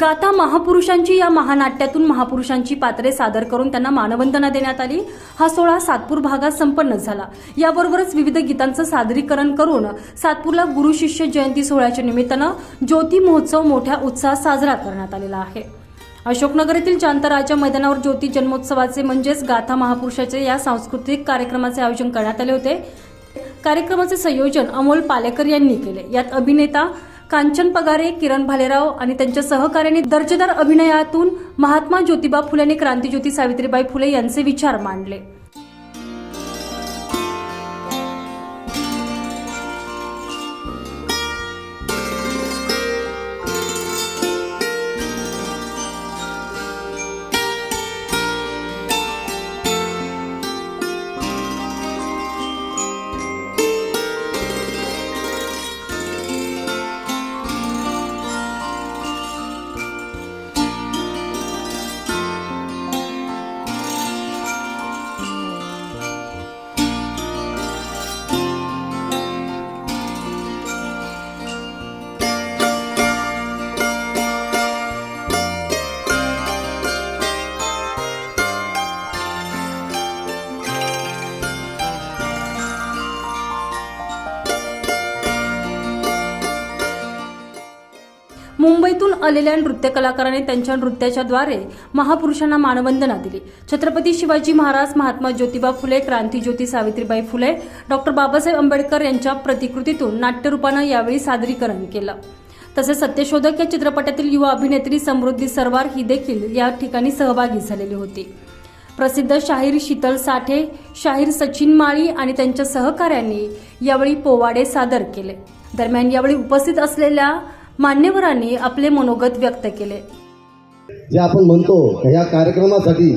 गाथा महापुरुषांची या महानाट्यातून महापुरुषांची पात्रे सादर करून त्यांना मानवंदना देण्यात आली. हा सोहळा सातपूर भागात संपन्न झाला. याबरोबरच विविध गीतांचं सादरीकरण करून सातपूरला गुरु शिष्य जयंती सोहळ्याच्या निमित्तानं ज्योती महोत्सव मोठ्या उत्साहात साजरा करण्यात आलेला आहे. अशोकनगर येथील चांतराच्या मैदानावर ज्योती जन्मोत्सवाचे म्हणजेच गाथा महापुरुषाचे या सांस्कृतिक कार्यक्रमाचे आयोजन करण्यात आले होते. कार्यक्रमाचे संयोजन अमोल पालेकर यांनी केले. यात अभिनेता कांचन पगारे किरण भालेराव आणि त्यांच्या सहकार्याने दर्जेदार अभिनयातून महात्मा ज्योतिबा फुले आणि क्रांतीज्योती सावित्रीबाई फुले यांचे विचार मांडले. आलेल्या नृत्य कलाकारांनी त्यांच्या नृत्याच्याद्वारे महापुरुषांना मानवंदना दिली. छत्रपती शिवाजी महाराज महात्मा ज्योतिबा फुले क्रांतीज्योती सावित्रीबाई फुले डॉक्टर बाबासाहेब आंबेडकर यांच्या प्रतिकृतीतून नाट्यरूपानं यावेळी सादरीकरण केलं. तसेच सत्यशोधक या चित्रपटातील युवा अभिनेत्री समृद्धी सरवार ही देखील या ठिकाणी सहभागी झालेली होती. प्रसिद्ध शाहीर शीतल साठे शाहीर सचिन माळी आणि त्यांच्या सहकाऱ्यांनी यावेळी पोवाडे सादर केले. दरम्यान यावेळी उपस्थित असलेल्या मान्यवरांनी आपले मनोगत व्यक्त केले. जे आपण म्हणतो ह्या कार्यक्रमासाठी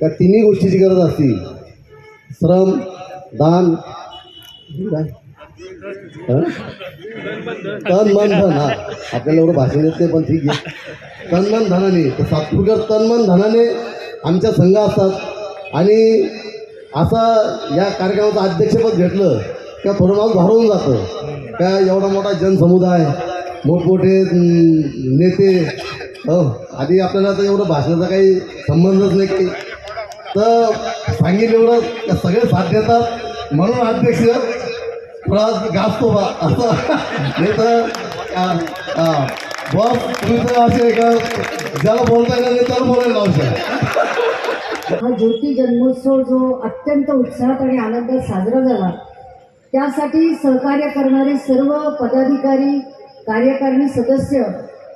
त्या तिन्ही गोष्टीची गरज असते. श्रम दान तन मन धन. हा आपल्याला एवढं भाषण येत नाही पण ठीक आहे. तन मन धनाने. तर सातपूरकर तन मन धनाने आमच्या संघ असतात. आणि असा या कार्यक्रमाचं अध्यक्षपद घेतलं का थोडं माणूस भारून जातं. का एवढा मोठा जनसमुदाय मोठमोठे नेते हो आधी आपल्याला तर एवढं भाषणाचा काही संबंधच नाही काही. तर सांगितलं एवढं सगळे साथ देतात. म्हणून अध्यक्ष थोडा गाजतो बा असं. नाही तर बॉस तुम्ही तर असे का ज्याला बोलता का नाही त्याला बोलायला लावू शकता हा ज्योती जन्मोत्सव जो अत्यंत उत्साहात आणि आनंदात साजरा झाला त्यासाठी सहकार्य करणारे सर्व पदाधिकारी कार्यकारिणी सदस्य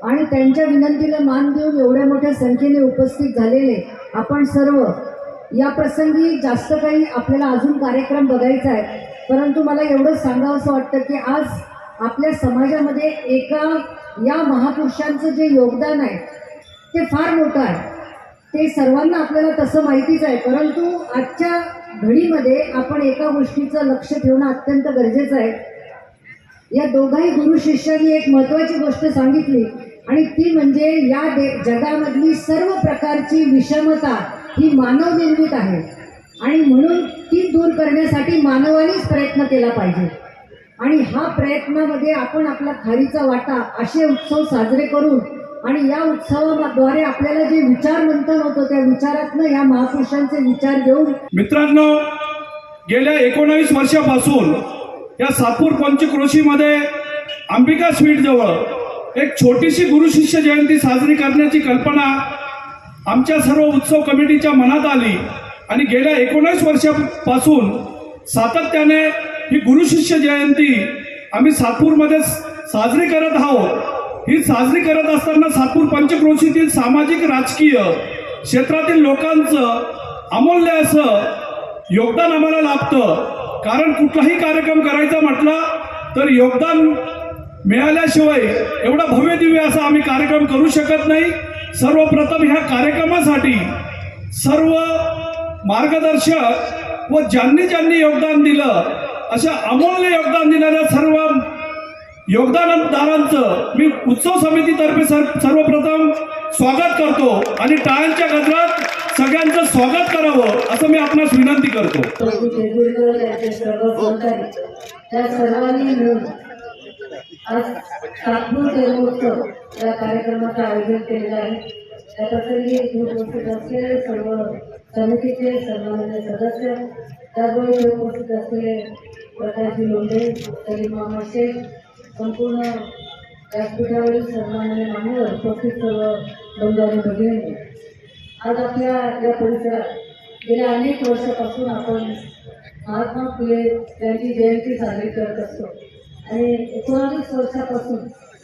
आणि त्यांच्या विनंतीला मान देऊन एवढ्या मोठ्या संख्येने उपस्थित झालेले आपण सर्व या प्रसंगी जास्त काही आपल्याला अजून कार्यक्रम बघायचा आहे. परंतु मला एवढं सांगावं असं वाटतं की आज आपल्या समाजामध्ये एका या महापुरुषांचं जे योगदान आहे ते फार मोठं आहे. ते सर्वांना आपल्याला तसं माहितीच आहे. परंतु आजच्या घडीमध्ये आपण एका गोष्टीचं लक्ष ठेवणं अत्यंत गरजेचं आहे. या दोघाही गुरु शिष्यांनी एक महत्त्वाची गोष्ट सांगितली. आणि ती म्हणजे या दे जगामधली सर्व प्रकारची विषमता ही मानव निर्मित आहे. आणि म्हणून ती दूर करण्यासाठी मानवानेच प्रयत्न केला पाहिजे. आणि हा प्रयत्नामध्ये आपण आपला खारीचा वाटा असे उत्सव साजरे करून आणि या उत्सवाद्वारे आपल्याला जे विचार मंथन होतं त्या विचारातनं या महापुरुषांचे विचार घेऊन मित्रांनो गेल्या एकोणावीस वर्षापासून या सातपूर पंचक्रोशीमध्ये अंबिका स्वीट जवळ एक छोटीशी गुरुशिष्य जयंती साजरी करण्याची कल्पना आमच्या सर्व उत्सव कमिटीच्या मनात आली. आणि गेल्या एकोणीस वर्षापासून सातत्याने ही गुरुशिष्य जयंती आम्ही सातपूरमध्ये साजरी करत आहोत. ही साजरी करत असताना सातपूर पंचक्रोशीतील सामाजिक राजकीय क्षेत्रातील लोकांचं अमूल्य असं योगदान आम्हाला लाभतं. कारण कुठलाही कार्यक्रम करायचा म्हटला तर योगदान मिळाल्याशिवाय एवढा भव्य दिव्य असा आम्ही कार्यक्रम करू शकत नाही. सर्वप्रथम ह्या कार्यक्रमासाठी सर्व मार्गदर्शक व ज्यांनी ज्यांनी योगदान दिलं अशा अमूल्य योगदान दिलेल्या सर्व योगदानदारांचं मी उत्सव समितीतर्फे सर सर्वप्रथम स्वागत करतो. आणि टाळ्यांच्या गजरात सगळ्यांचं स्वागत करावं असं मी आपणास विनंती करतो. त्या सर्वांनी मिळून आज सातपूर जन्मोत्सव या कार्यक्रमाचं आयोजन केलेलं आहे त्या उपस्थित असलेले सर्व समितीचे सदस्य त्याचबरोबर उपस्थित असलेले प्रकाशजी लोंढे सलीम मामा शेख संपूर्ण व्यासपीठावरील सन्माननीय मान्यवर उपस्थित सर्व बंगाली भगिनी. आज आपल्या या परिसरात गेल्या अनेक वर्षापासून आपण महात्मा फुले यांची जयंती साजरी करत असतो. आणि एकोणावीस वर्षापासून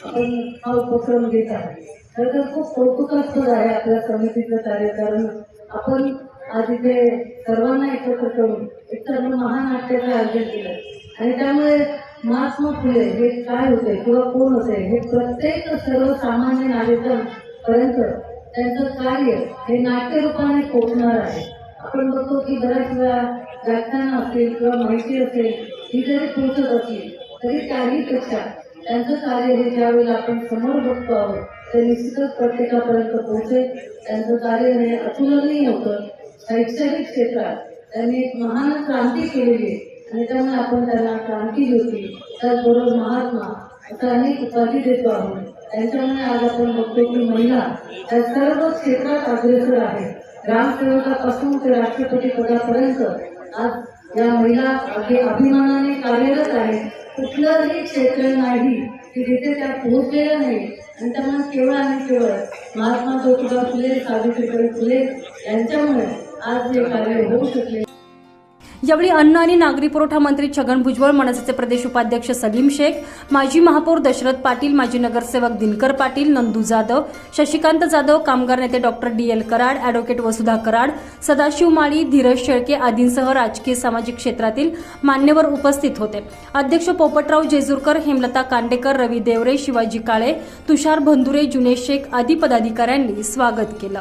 आपण हा उपक्रम घेत आहोत. खरं तर खूप कौतुकास्पद आहे आपल्या समितीचं कार्य कारण आपण आज इथे सर्वांना एकत्र करून एक तर महानाट्याचं आयोजन केलं. आणि त्यामुळे महात्मा फुले हे काय होते किंवा कोण होते हे प्रत्येक सर्वसामान्य नागरिकांपर्यंत त्यांचं कार्य हे नाट्यरूपाने पोचणार आहे. आपण बघतो की बऱ्याच वेळा व्याख्यानं असेल किंवा माहिती असेल ही जरी पोचत असली तरी त्याहीपेक्षा त्यांचं कार्य हे ज्यावेळेला आपण समोर बघतो आहोत ते निश्चितच प्रत्येकापर्यंत पोहोचेल. त्यांचं कार्य हे अतुलनीय होतं. शैक्षणिक क्षेत्रात त्यांनी एक महान क्रांती केलेली आहे आणि त्यामुळे आपण त्यांना क्रांती होती त्याचबरोबर महात्मा अशा अनेक उपाधी देतो आहोत. त्यांच्यामुळे आज आपण बघतो की महिला या सर्व क्षेत्रात अग्रेसर आहे ग्रामसेवकापासून ते राष्ट्रपती पदापर्यंत आज या महिला अगदी अभिमानाने कार्यरत आहेत. कुठलंही क्षेत्र नाही की जिथे त्या पोहोचलेलं नाही. आणि त्यामुळे केवळ आणि केवळ महात्मा ज्योतिबा फुले सावित्रीबाई फुले यांच्यामुळे आज हे कार्य होऊ शकले. यावेळी अन्न आणि नागरी पुरवठा मंत्री छगन भुजबळ मनसेचे प्रदेश उपाध्यक्ष सलीम शेख माजी महापौर दशरथ पाटील माजी नगरसेवक दिनकर पाटील नंदू जाधव शशिकांत जाधव कामगार नेते doctor D L Karad advocate Vasudha Karad Sadashiv Mali Dhiraj Shelke आदींसह राजकीय सामाजिक क्षेत्रातील मान्यवर उपस्थित होते. अध्यक्ष पोपटराव जेजूरकर हेमलता कांडेकर रवी देवरे शिवाजी काळे तुषार भंदुरे जुनेश शेख आदी पदाधिकाऱ्यांनी स्वागत केलं.